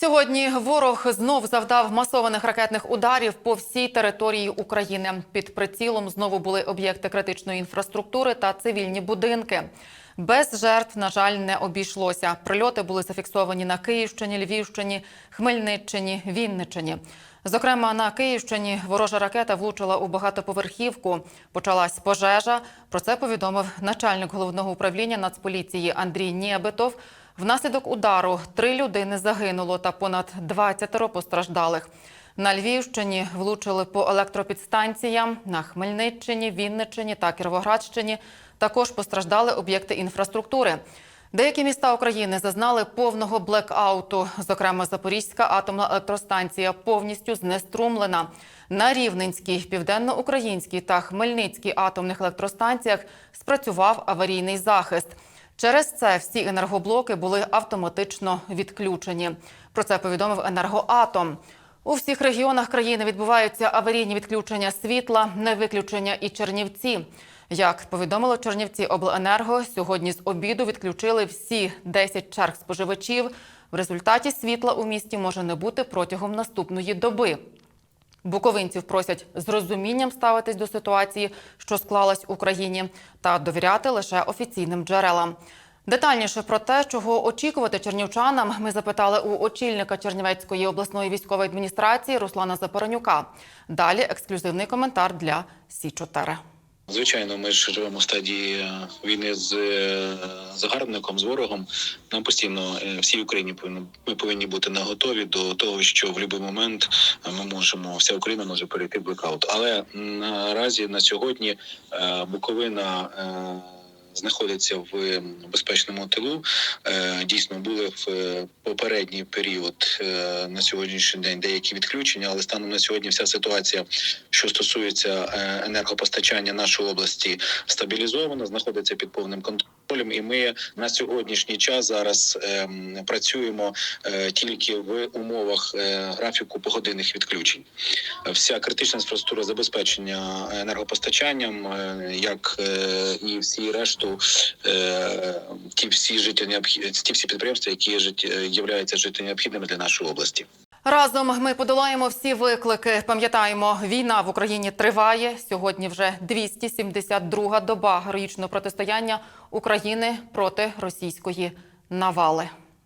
Сьогодні ворог знов завдав масованих ракетних ударів по всій території України. Під прицілом знову були об'єкти критичної інфраструктури та цивільні будинки. Без жертв, на жаль, не обійшлося. Прильоти були зафіксовані на Київщині, Львівщині, Хмельниччині, Вінниччині. Зокрема, на Київщині ворожа ракета влучила у багатоповерхівку. Почалась пожежа. Про це повідомив начальник головного управління Нацполіції Андрій Нєбетов. Внаслідок удару три людини загинуло та понад 20 постраждалих. На Львівщині влучили по електропідстанціям, на Хмельниччині, Вінниччині та Кіровоградщині. Також постраждали об'єкти інфраструктури. Деякі міста України зазнали повного блекауту. Зокрема, Запорізька атомна електростанція повністю знеструмлена. На Рівненській, Південноукраїнській та Хмельницькій атомних електростанціях спрацював аварійний захист. Через це всі енергоблоки були автоматично відключені. Про це повідомив енергоатом. У всіх регіонах країни відбуваються аварійні відключення світла, не виключення і Чернівці. Як повідомило Чернівці обленерго, сьогодні з обіду відключили всі 10 черг споживачів. В результаті світла у місті може не бути протягом наступної доби. Буковинців просять з розумінням ставитись до ситуації, що склалась в Україні, та довіряти лише офіційним джерелам. Детальніше про те, чого очікувати чернівчанам, ми запитали у очільника Чернівецької обласної військової адміністрації Руслана Запоронюка. Далі ексклюзивний коментар для Сі 4 Звичайно, ми ж живемо в стадії е, війни з е, загарбником, з ворогом. Нам постійно е, всій Україні повинні ми повинні бути на готові до того, що в будь-який момент ми можемо, вся Україна може перейти в блекаут. Але наразі на сьогодні Буковина. Знаходиться в безпечному тилу. Е, Дійсно були в е, попередній період е, на сьогоднішній день деякі відключення, але станом на сьогодні вся ситуація, що стосується енергопостачання нашої області, стабілізована, знаходиться під повним контролем. І ми на сьогоднішній час зараз працюємо тільки в умовах графіку погодинних відключень. Вся критична інфраструктура забезпечення енергопостачанням, як і всі решту, е, ті всі життя необхід ті всі підприємства, які життя являються життєво необхідними для нашої області. Разом ми подолаємо всі виклики. Пам'ятаємо, війна в Україні триває. Сьогодні вже 272 доба героїчного протистояння України проти російської навали.